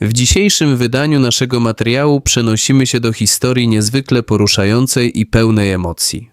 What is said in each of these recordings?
W dzisiejszym wydaniu naszego materiału przenosimy się do historii niezwykle poruszającej i pełnej emocji.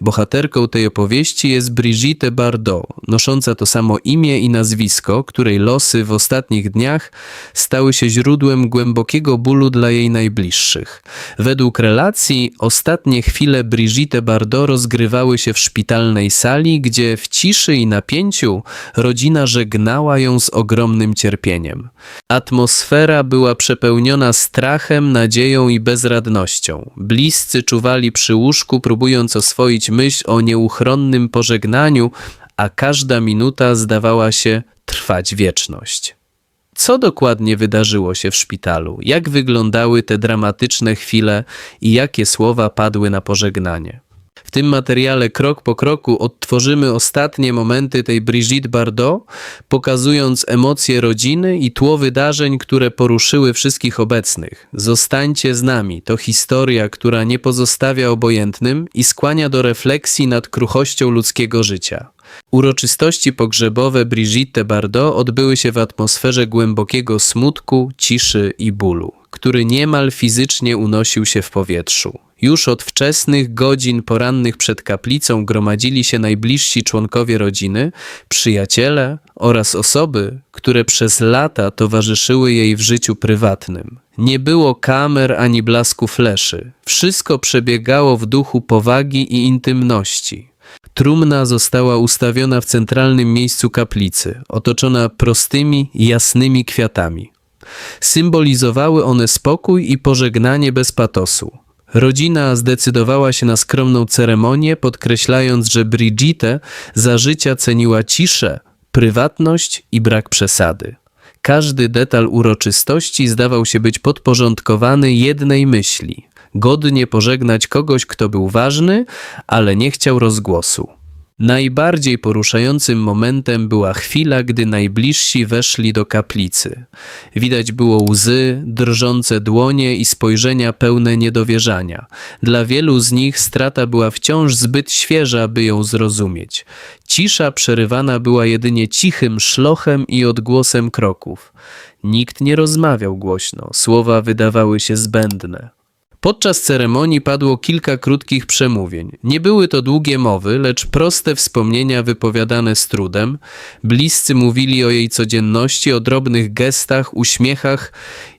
Bohaterką tej opowieści jest Brigitte Bardot, nosząca to samo imię i nazwisko, której losy w ostatnich dniach stały się źródłem głębokiego bólu dla jej najbliższych. Według relacji ostatnie chwile Brigitte Bardot rozgrywały się w szpitalnej sali, gdzie w ciszy i napięciu rodzina żegnała ją z ogromnym cierpieniem. Atmosfera była przepełniona strachem, nadzieją i bezradnością. Bliscy czuwali przy łóżku, próbując oswoić myśl o nieuchronnym pożegnaniu, a każda minuta zdawała się trwać wieczność. Co dokładnie wydarzyło się w szpitalu? Jak wyglądały te dramatyczne chwile i jakie słowa padły na pożegnanie? W tym materiale krok po kroku odtworzymy ostatnie momenty tej Brigitte Bardot, pokazując emocje rodziny i tło wydarzeń, które poruszyły wszystkich obecnych. Zostańcie z nami. To historia, która nie pozostawia obojętnym i skłania do refleksji nad kruchością ludzkiego życia. Uroczystości pogrzebowe Brigitte Bardot odbyły się w atmosferze głębokiego smutku, ciszy i bólu, który niemal fizycznie unosił się w powietrzu. Już od wczesnych godzin porannych przed kaplicą gromadzili się najbliżsi członkowie rodziny, przyjaciele oraz osoby, które przez lata towarzyszyły jej w życiu prywatnym. Nie było kamer ani blasku fleszy. Wszystko przebiegało w duchu powagi i intymności. Trumna została ustawiona w centralnym miejscu kaplicy, otoczona prostymi, jasnymi kwiatami. Symbolizowały one spokój i pożegnanie bez patosu. Rodzina zdecydowała się na skromną ceremonię, podkreślając, że Brigitte za życia ceniła ciszę, prywatność i brak przesady. Każdy detal uroczystości zdawał się być podporządkowany jednej myśli godnie pożegnać kogoś, kto był ważny, ale nie chciał rozgłosu. Najbardziej poruszającym momentem była chwila, gdy najbliżsi weszli do kaplicy. Widać było łzy, drżące dłonie i spojrzenia pełne niedowierzania. Dla wielu z nich strata była wciąż zbyt świeża, by ją zrozumieć. Cisza przerywana była jedynie cichym szlochem i odgłosem kroków. Nikt nie rozmawiał głośno, słowa wydawały się zbędne. Podczas ceremonii padło kilka krótkich przemówień. Nie były to długie mowy, lecz proste wspomnienia wypowiadane z trudem. Bliscy mówili o jej codzienności, o drobnych gestach, uśmiechach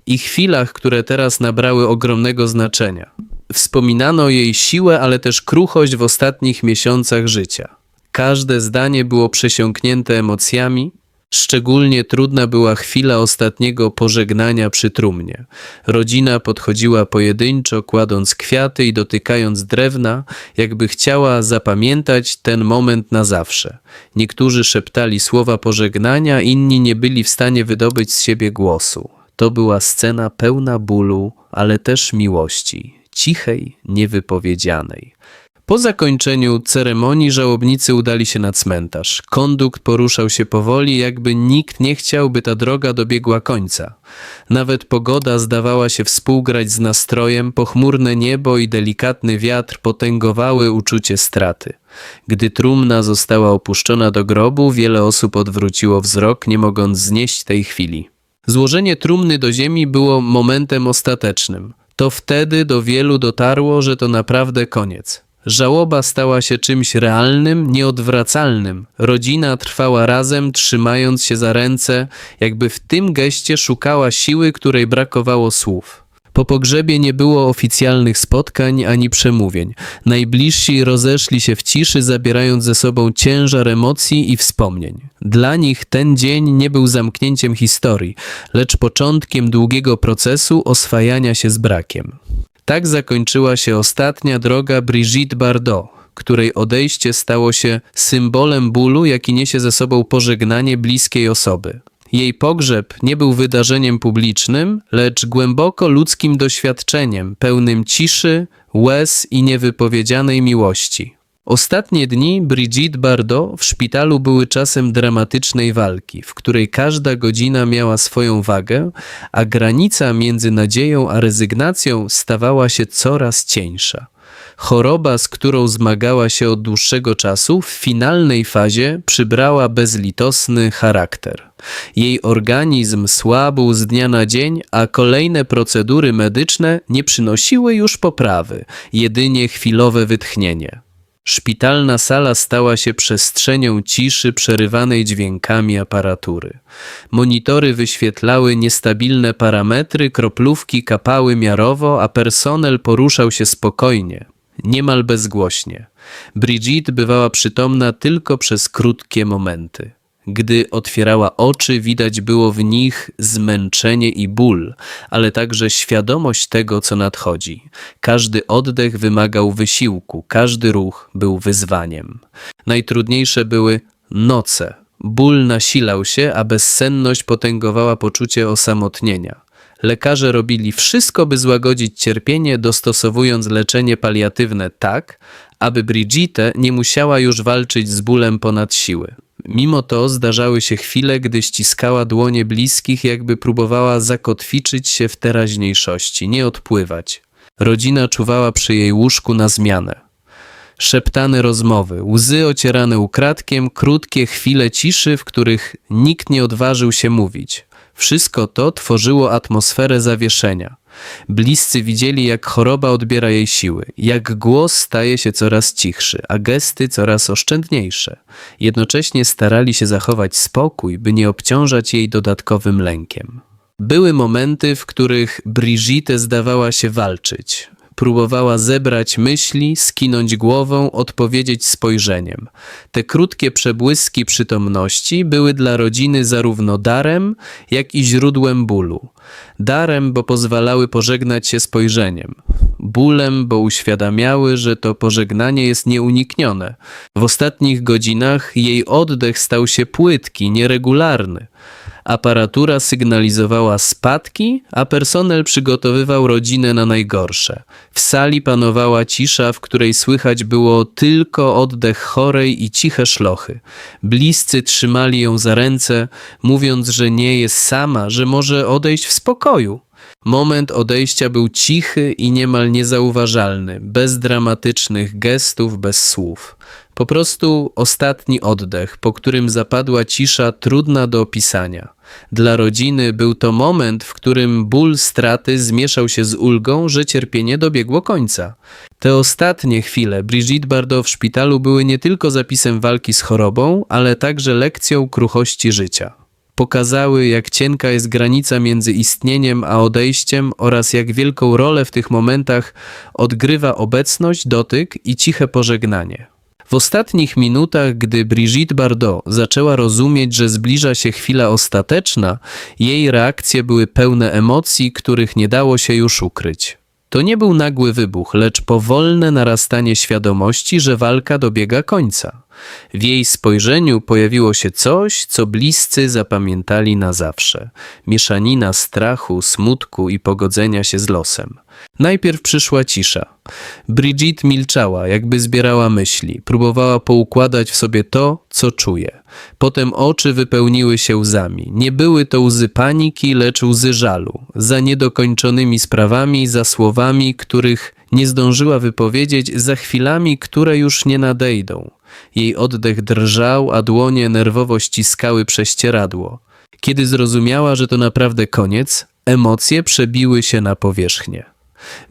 i chwilach, które teraz nabrały ogromnego znaczenia. Wspominano jej siłę, ale też kruchość w ostatnich miesiącach życia. Każde zdanie było przesiąknięte emocjami, Szczególnie trudna była chwila ostatniego pożegnania przy trumnie. Rodzina podchodziła pojedynczo, kładąc kwiaty i dotykając drewna, jakby chciała zapamiętać ten moment na zawsze. Niektórzy szeptali słowa pożegnania, inni nie byli w stanie wydobyć z siebie głosu. To była scena pełna bólu, ale też miłości, cichej, niewypowiedzianej. Po zakończeniu ceremonii żałobnicy udali się na cmentarz. Kondukt poruszał się powoli, jakby nikt nie chciał, by ta droga dobiegła końca. Nawet pogoda zdawała się współgrać z nastrojem, pochmurne niebo i delikatny wiatr potęgowały uczucie straty. Gdy trumna została opuszczona do grobu, wiele osób odwróciło wzrok, nie mogąc znieść tej chwili. Złożenie trumny do ziemi było momentem ostatecznym. To wtedy do wielu dotarło, że to naprawdę koniec. Żałoba stała się czymś realnym, nieodwracalnym. Rodzina trwała razem, trzymając się za ręce, jakby w tym geście szukała siły, której brakowało słów. Po pogrzebie nie było oficjalnych spotkań ani przemówień. Najbliżsi rozeszli się w ciszy, zabierając ze sobą ciężar emocji i wspomnień. Dla nich ten dzień nie był zamknięciem historii, lecz początkiem długiego procesu oswajania się z brakiem. Tak zakończyła się ostatnia droga Brigitte Bardot, której odejście stało się symbolem bólu, jaki niesie ze sobą pożegnanie bliskiej osoby. Jej pogrzeb nie był wydarzeniem publicznym, lecz głęboko ludzkim doświadczeniem, pełnym ciszy, łez i niewypowiedzianej miłości. Ostatnie dni Brigitte Bardot w szpitalu były czasem dramatycznej walki, w której każda godzina miała swoją wagę, a granica między nadzieją a rezygnacją stawała się coraz cieńsza. Choroba, z którą zmagała się od dłuższego czasu, w finalnej fazie przybrała bezlitosny charakter. Jej organizm słabł z dnia na dzień, a kolejne procedury medyczne nie przynosiły już poprawy, jedynie chwilowe wytchnienie. Szpitalna sala stała się przestrzenią ciszy przerywanej dźwiękami aparatury. Monitory wyświetlały niestabilne parametry, kroplówki kapały miarowo, a personel poruszał się spokojnie, niemal bezgłośnie. Brigitte bywała przytomna tylko przez krótkie momenty. Gdy otwierała oczy, widać było w nich zmęczenie i ból, ale także świadomość tego, co nadchodzi. Każdy oddech wymagał wysiłku, każdy ruch był wyzwaniem. Najtrudniejsze były noce. Ból nasilał się, a bezsenność potęgowała poczucie osamotnienia. Lekarze robili wszystko, by złagodzić cierpienie, dostosowując leczenie paliatywne tak, aby Brigitte nie musiała już walczyć z bólem ponad siły. Mimo to zdarzały się chwile, gdy ściskała dłonie bliskich, jakby próbowała zakotwiczyć się w teraźniejszości, nie odpływać. Rodzina czuwała przy jej łóżku na zmianę. Szeptane rozmowy, łzy ocierane ukradkiem, krótkie chwile ciszy, w których nikt nie odważył się mówić. Wszystko to tworzyło atmosferę zawieszenia. Bliscy widzieli, jak choroba odbiera jej siły, jak głos staje się coraz cichszy, a gesty coraz oszczędniejsze. Jednocześnie starali się zachować spokój, by nie obciążać jej dodatkowym lękiem. Były momenty, w których Brigitte zdawała się walczyć. Próbowała zebrać myśli, skinąć głową, odpowiedzieć spojrzeniem. Te krótkie przebłyski przytomności były dla rodziny zarówno darem, jak i źródłem bólu. Darem, bo pozwalały pożegnać się spojrzeniem. Bólem, bo uświadamiały, że to pożegnanie jest nieuniknione. W ostatnich godzinach jej oddech stał się płytki, nieregularny. Aparatura sygnalizowała spadki, a personel przygotowywał rodzinę na najgorsze. W sali panowała cisza, w której słychać było tylko oddech chorej i ciche szlochy. Bliscy trzymali ją za ręce, mówiąc, że nie jest sama, że może odejść w spokoju. Moment odejścia był cichy i niemal niezauważalny, bez dramatycznych gestów, bez słów. Po prostu ostatni oddech, po którym zapadła cisza trudna do opisania. Dla rodziny był to moment, w którym ból straty zmieszał się z ulgą, że cierpienie dobiegło końca. Te ostatnie chwile Brigitte Bardot w szpitalu były nie tylko zapisem walki z chorobą, ale także lekcją kruchości życia pokazały, jak cienka jest granica między istnieniem a odejściem oraz jak wielką rolę w tych momentach odgrywa obecność, dotyk i ciche pożegnanie. W ostatnich minutach, gdy Brigitte Bardot zaczęła rozumieć, że zbliża się chwila ostateczna, jej reakcje były pełne emocji, których nie dało się już ukryć. To nie był nagły wybuch, lecz powolne narastanie świadomości, że walka dobiega końca. W jej spojrzeniu pojawiło się coś, co bliscy zapamiętali na zawsze. Mieszanina strachu, smutku i pogodzenia się z losem. Najpierw przyszła cisza. Brigitte milczała, jakby zbierała myśli, próbowała poukładać w sobie to, co czuje. Potem oczy wypełniły się łzami. Nie były to łzy paniki, lecz łzy żalu, za niedokończonymi sprawami, za słowami, których nie zdążyła wypowiedzieć, za chwilami, które już nie nadejdą. Jej oddech drżał, a dłonie nerwowo ściskały prześcieradło. Kiedy zrozumiała, że to naprawdę koniec, emocje przebiły się na powierzchnię.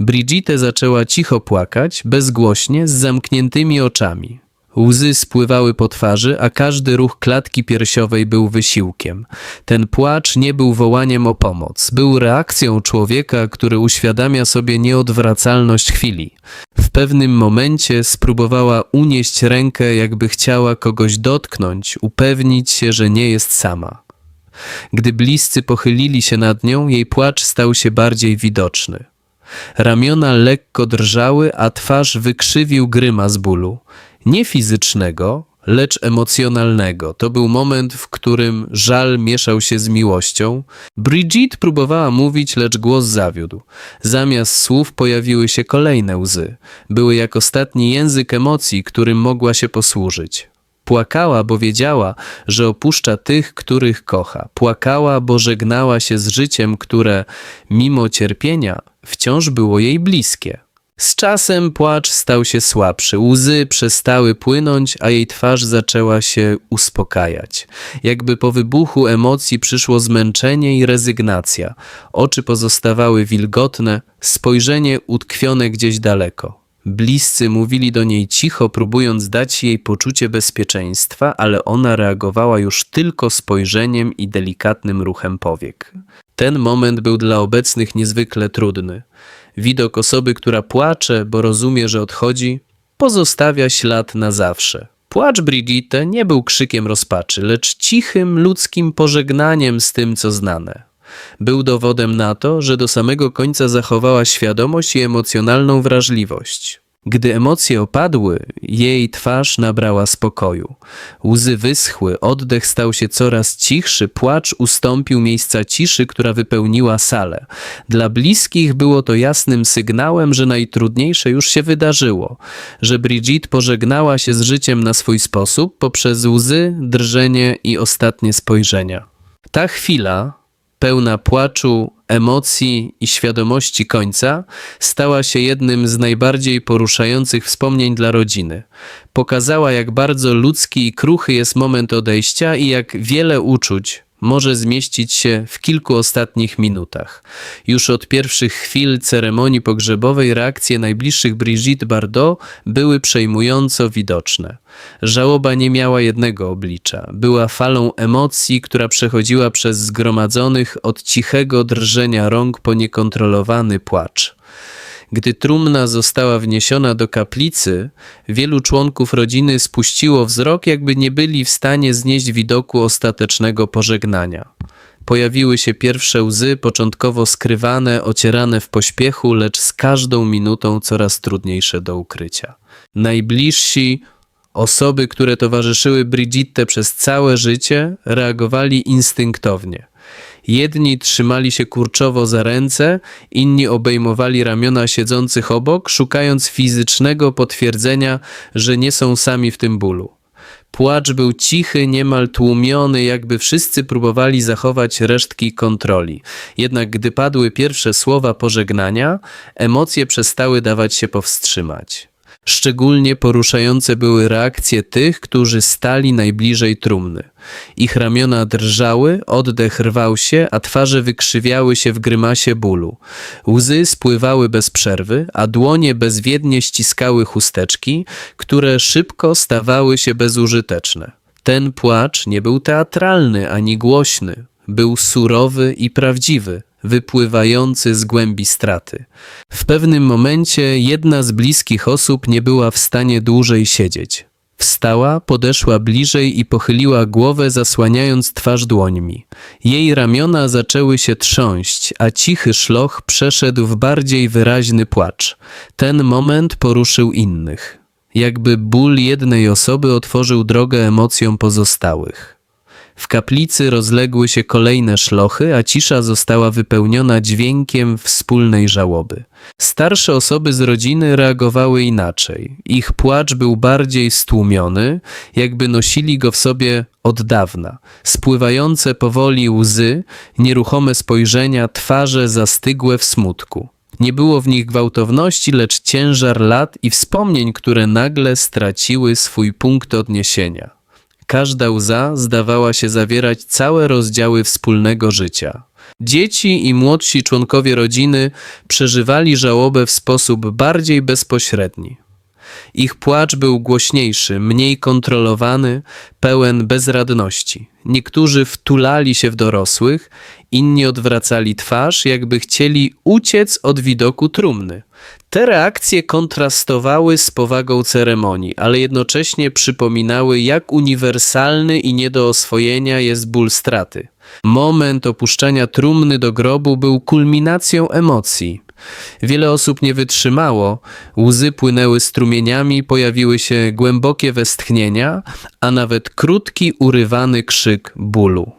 Brigitte zaczęła cicho płakać, bezgłośnie, z zamkniętymi oczami. Łzy spływały po twarzy, a każdy ruch klatki piersiowej był wysiłkiem. Ten płacz nie był wołaniem o pomoc, był reakcją człowieka, który uświadamia sobie nieodwracalność chwili. W pewnym momencie spróbowała unieść rękę, jakby chciała kogoś dotknąć, upewnić się, że nie jest sama. Gdy bliscy pochylili się nad nią, jej płacz stał się bardziej widoczny. Ramiona lekko drżały, a twarz wykrzywił grymas bólu. Nie fizycznego, lecz emocjonalnego. To był moment, w którym żal mieszał się z miłością. Brigitte próbowała mówić, lecz głos zawiódł. Zamiast słów pojawiły się kolejne łzy. Były jak ostatni język emocji, którym mogła się posłużyć. Płakała, bo wiedziała, że opuszcza tych, których kocha. Płakała, bo żegnała się z życiem, które, mimo cierpienia, wciąż było jej bliskie. Z czasem płacz stał się słabszy, łzy przestały płynąć, a jej twarz zaczęła się uspokajać. Jakby po wybuchu emocji przyszło zmęczenie i rezygnacja. Oczy pozostawały wilgotne, spojrzenie utkwione gdzieś daleko. Bliscy mówili do niej cicho, próbując dać jej poczucie bezpieczeństwa, ale ona reagowała już tylko spojrzeniem i delikatnym ruchem powiek. Ten moment był dla obecnych niezwykle trudny. Widok osoby, która płacze, bo rozumie, że odchodzi, pozostawia ślad na zawsze. Płacz Brigitte nie był krzykiem rozpaczy, lecz cichym ludzkim pożegnaniem z tym, co znane. Był dowodem na to, że do samego końca zachowała świadomość i emocjonalną wrażliwość. Gdy emocje opadły, jej twarz nabrała spokoju. Łzy wyschły, oddech stał się coraz cichszy, płacz ustąpił miejsca ciszy, która wypełniła salę. Dla bliskich było to jasnym sygnałem, że najtrudniejsze już się wydarzyło, że Brigitte pożegnała się z życiem na swój sposób poprzez łzy, drżenie i ostatnie spojrzenia. Ta chwila, pełna płaczu, emocji i świadomości końca, stała się jednym z najbardziej poruszających wspomnień dla rodziny. Pokazała, jak bardzo ludzki i kruchy jest moment odejścia i jak wiele uczuć może zmieścić się w kilku ostatnich minutach. Już od pierwszych chwil ceremonii pogrzebowej reakcje najbliższych Brigitte Bardot były przejmująco widoczne. Żałoba nie miała jednego oblicza. Była falą emocji, która przechodziła przez zgromadzonych od cichego drżenia rąk po niekontrolowany płacz. Gdy trumna została wniesiona do kaplicy, wielu członków rodziny spuściło wzrok, jakby nie byli w stanie znieść widoku ostatecznego pożegnania. Pojawiły się pierwsze łzy, początkowo skrywane, ocierane w pośpiechu, lecz z każdą minutą coraz trudniejsze do ukrycia. Najbliżsi, osoby, które towarzyszyły Brigitte przez całe życie, reagowali instynktownie. Jedni trzymali się kurczowo za ręce, inni obejmowali ramiona siedzących obok, szukając fizycznego potwierdzenia, że nie są sami w tym bólu. Płacz był cichy, niemal tłumiony, jakby wszyscy próbowali zachować resztki kontroli. Jednak gdy padły pierwsze słowa pożegnania, emocje przestały dawać się powstrzymać. Szczególnie poruszające były reakcje tych, którzy stali najbliżej trumny. Ich ramiona drżały, oddech rwał się, a twarze wykrzywiały się w grymasie bólu. Łzy spływały bez przerwy, a dłonie bezwiednie ściskały chusteczki, które szybko stawały się bezużyteczne. Ten płacz nie był teatralny ani głośny, był surowy i prawdziwy, wypływający z głębi straty. W pewnym momencie jedna z bliskich osób nie była w stanie dłużej siedzieć. Wstała, podeszła bliżej i pochyliła głowę, zasłaniając twarz dłońmi. Jej ramiona zaczęły się trząść, a cichy szloch przeszedł w bardziej wyraźny płacz. Ten moment poruszył innych. Jakby ból jednej osoby otworzył drogę emocjom pozostałych. W kaplicy rozległy się kolejne szlochy, a cisza została wypełniona dźwiękiem wspólnej żałoby. Starsze osoby z rodziny reagowały inaczej. Ich płacz był bardziej stłumiony, jakby nosili go w sobie od dawna. Spływające powoli łzy, nieruchome spojrzenia, twarze zastygłe w smutku. Nie było w nich gwałtowności, lecz ciężar lat i wspomnień, które nagle straciły swój punkt odniesienia. Każda łza zdawała się zawierać całe rozdziały wspólnego życia. Dzieci i młodsi członkowie rodziny przeżywali żałobę w sposób bardziej bezpośredni. Ich płacz był głośniejszy, mniej kontrolowany, pełen bezradności. Niektórzy wtulali się w dorosłych, inni odwracali twarz, jakby chcieli uciec od widoku trumny. Te reakcje kontrastowały z powagą ceremonii, ale jednocześnie przypominały, jak uniwersalny i nie do oswojenia jest ból straty. Moment opuszczania trumny do grobu był kulminacją emocji. Wiele osób nie wytrzymało, łzy płynęły strumieniami, pojawiły się głębokie westchnienia, a nawet krótki, urywany krzyk bólu.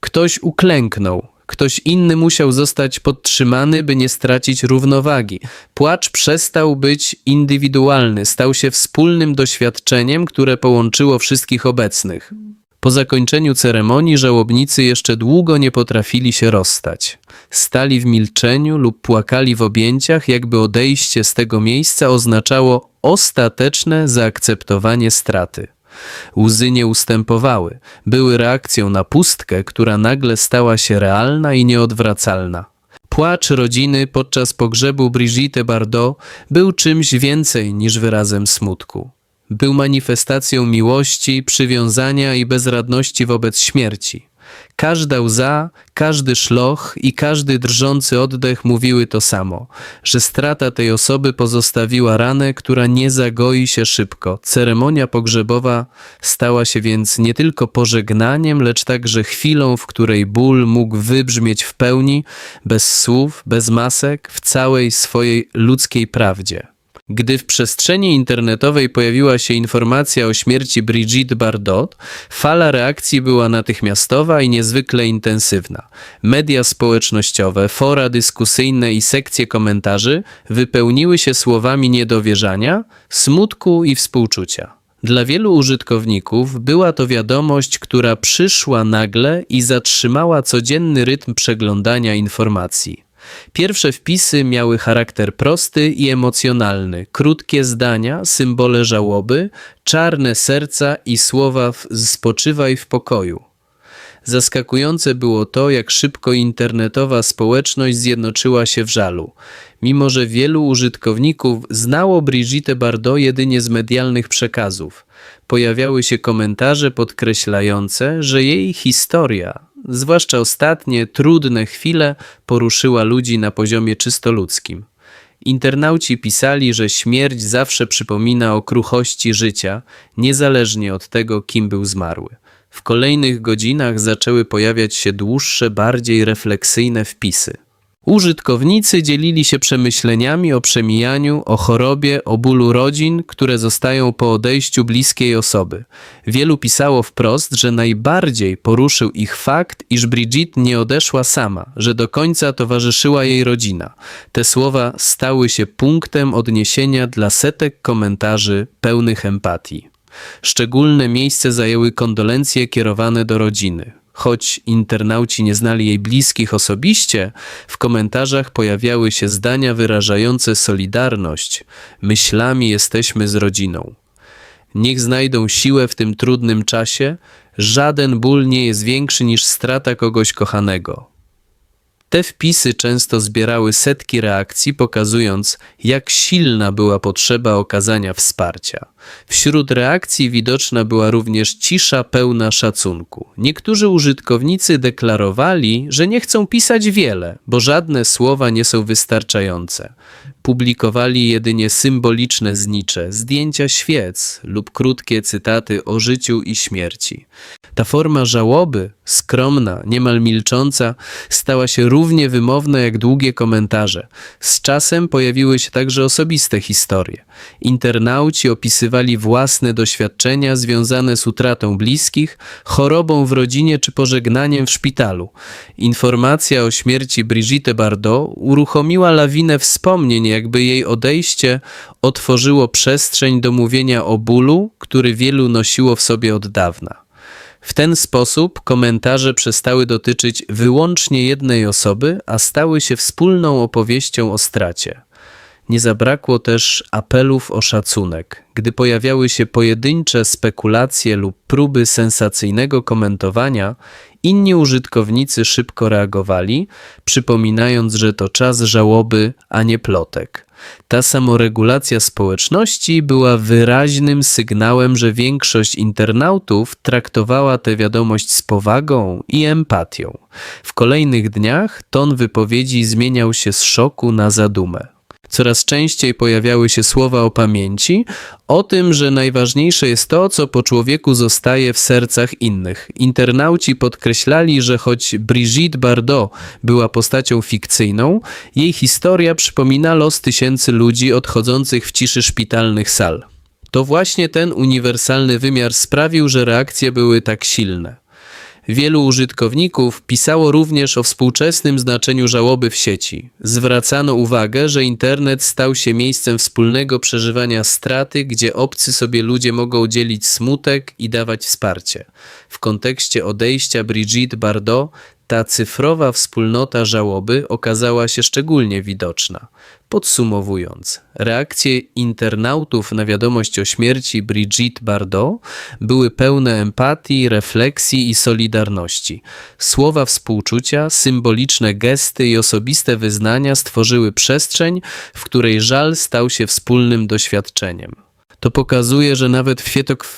Ktoś uklęknął, ktoś inny musiał zostać podtrzymany, by nie stracić równowagi. Płacz przestał być indywidualny, stał się wspólnym doświadczeniem, które połączyło wszystkich obecnych. Po zakończeniu ceremonii żałobnicy jeszcze długo nie potrafili się rozstać. Stali w milczeniu lub płakali w objęciach, jakby odejście z tego miejsca oznaczało ostateczne zaakceptowanie straty. Łzy nie ustępowały, były reakcją na pustkę, która nagle stała się realna i nieodwracalna. Płacz rodziny podczas pogrzebu Brigitte Bardot był czymś więcej niż wyrazem smutku. Był manifestacją miłości, przywiązania i bezradności wobec śmierci. Każda łza, każdy szloch i każdy drżący oddech mówiły to samo, że strata tej osoby pozostawiła ranę, która nie zagoi się szybko. Ceremonia pogrzebowa stała się więc nie tylko pożegnaniem, lecz także chwilą, w której ból mógł wybrzmieć w pełni, bez słów, bez masek, w całej swojej ludzkiej prawdzie. Gdy w przestrzeni internetowej pojawiła się informacja o śmierci Brigitte Bardot, fala reakcji była natychmiastowa i niezwykle intensywna. Media społecznościowe, fora dyskusyjne i sekcje komentarzy wypełniły się słowami niedowierzania, smutku i współczucia. Dla wielu użytkowników była to wiadomość, która przyszła nagle i zatrzymała codzienny rytm przeglądania informacji. Pierwsze wpisy miały charakter prosty i emocjonalny, krótkie zdania, symbole żałoby, czarne serca i słowa w spoczywaj w pokoju. Zaskakujące było to, jak szybko internetowa społeczność zjednoczyła się w żalu. Mimo, że wielu użytkowników znało Brigitte Bardot jedynie z medialnych przekazów, pojawiały się komentarze podkreślające, że jej historia, zwłaszcza ostatnie, trudne chwile, poruszyła ludzi na poziomie czysto ludzkim. Internauci pisali, że śmierć zawsze przypomina o kruchości życia, niezależnie od tego, kim był zmarły. W kolejnych godzinach zaczęły pojawiać się dłuższe, bardziej refleksyjne wpisy. Użytkownicy dzielili się przemyśleniami o przemijaniu, o chorobie, o bólu rodzin, które zostają po odejściu bliskiej osoby. Wielu pisało wprost, że najbardziej poruszył ich fakt, iż Brigitte nie odeszła sama, że do końca towarzyszyła jej rodzina. Te słowa stały się punktem odniesienia dla setek komentarzy pełnych empatii. Szczególne miejsce zajęły kondolencje kierowane do rodziny. Choć internauci nie znali jej bliskich osobiście, w komentarzach pojawiały się zdania wyrażające solidarność. Myślami jesteśmy z rodziną. Niech znajdą siłę w tym trudnym czasie. Żaden ból nie jest większy niż strata kogoś kochanego. Te wpisy często zbierały setki reakcji, pokazując, jak silna była potrzeba okazania wsparcia. Wśród reakcji widoczna była również cisza pełna szacunku. Niektórzy użytkownicy deklarowali, że nie chcą pisać wiele, bo żadne słowa nie są wystarczające. Publikowali jedynie symboliczne znicze, zdjęcia świec lub krótkie cytaty o życiu i śmierci. Ta forma żałoby, skromna, niemal milcząca, stała się równie wymowna jak długie komentarze. Z czasem pojawiły się także osobiste historie. Internauci opisywali własne doświadczenia związane z utratą bliskich, chorobą w rodzinie czy pożegnaniem w szpitalu. Informacja o śmierci Brigitte Bardot uruchomiła lawinę wspomnień, jakby jej odejście otworzyło przestrzeń do mówienia o bólu, który wielu nosiło w sobie od dawna. W ten sposób komentarze przestały dotyczyć wyłącznie jednej osoby, a stały się wspólną opowieścią o stracie. Nie zabrakło też apelów o szacunek. Gdy pojawiały się pojedyncze spekulacje lub próby sensacyjnego komentowania, inni użytkownicy szybko reagowali, przypominając, że to czas żałoby, a nie plotek. Ta samoregulacja społeczności była wyraźnym sygnałem, że większość internautów traktowała tę wiadomość z powagą i empatią. W kolejnych dniach ton wypowiedzi zmieniał się z szoku na zadumę. Coraz częściej pojawiały się słowa o pamięci, o tym, że najważniejsze jest to, co po człowieku zostaje w sercach innych. Internauci podkreślali, że choć Brigitte Bardot była postacią fikcyjną, jej historia przypomina los tysięcy ludzi odchodzących w ciszy szpitalnych sal. To właśnie ten uniwersalny wymiar sprawił, że reakcje były tak silne. Wielu użytkowników pisało również o współczesnym znaczeniu żałoby w sieci. Zwracano uwagę, że internet stał się miejscem wspólnego przeżywania straty, gdzie obcy sobie ludzie mogą dzielić smutek i dawać wsparcie. W kontekście odejścia Brigitte Bardot, ta cyfrowa wspólnota żałoby okazała się szczególnie widoczna. Podsumowując, reakcje internautów na wiadomość o śmierci Brigitte Bardot były pełne empatii, refleksji i solidarności. Słowa współczucia, symboliczne gesty i osobiste wyznania stworzyły przestrzeń, w której żal stał się wspólnym doświadczeniem. To pokazuje, że nawet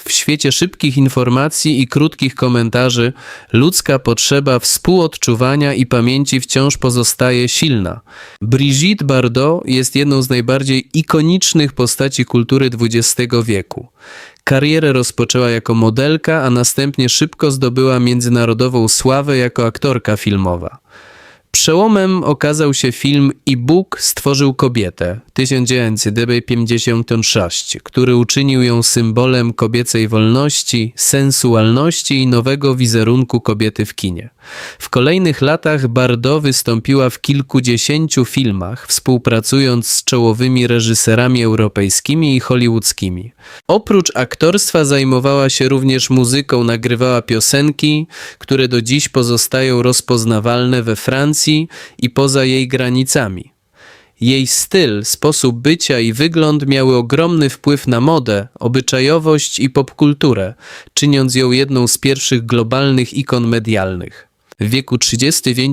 w świecie, szybkich informacji i krótkich komentarzy ludzka potrzeba współodczuwania i pamięci wciąż pozostaje silna. Brigitte Bardot jest jedną z najbardziej ikonicznych postaci kultury XX wieku. Karierę rozpoczęła jako modelka, a następnie szybko zdobyła międzynarodową sławę jako aktorka filmowa. Przełomem okazał się film I Bóg stworzył kobietę 1956, który uczynił ją symbolem kobiecej wolności, sensualności i nowego wizerunku kobiety w kinie. W kolejnych latach Bardot wystąpiła w kilkudziesięciu filmach, współpracując z czołowymi reżyserami europejskimi i hollywoodzkimi. Oprócz aktorstwa zajmowała się również muzyką, nagrywała piosenki, które do dziś pozostają rozpoznawalne we Francji i poza jej granicami. Jej styl, sposób bycia i wygląd miały ogromny wpływ na modę, obyczajowość i popkulturę, czyniąc ją jedną z pierwszych globalnych ikon medialnych. W wieku 35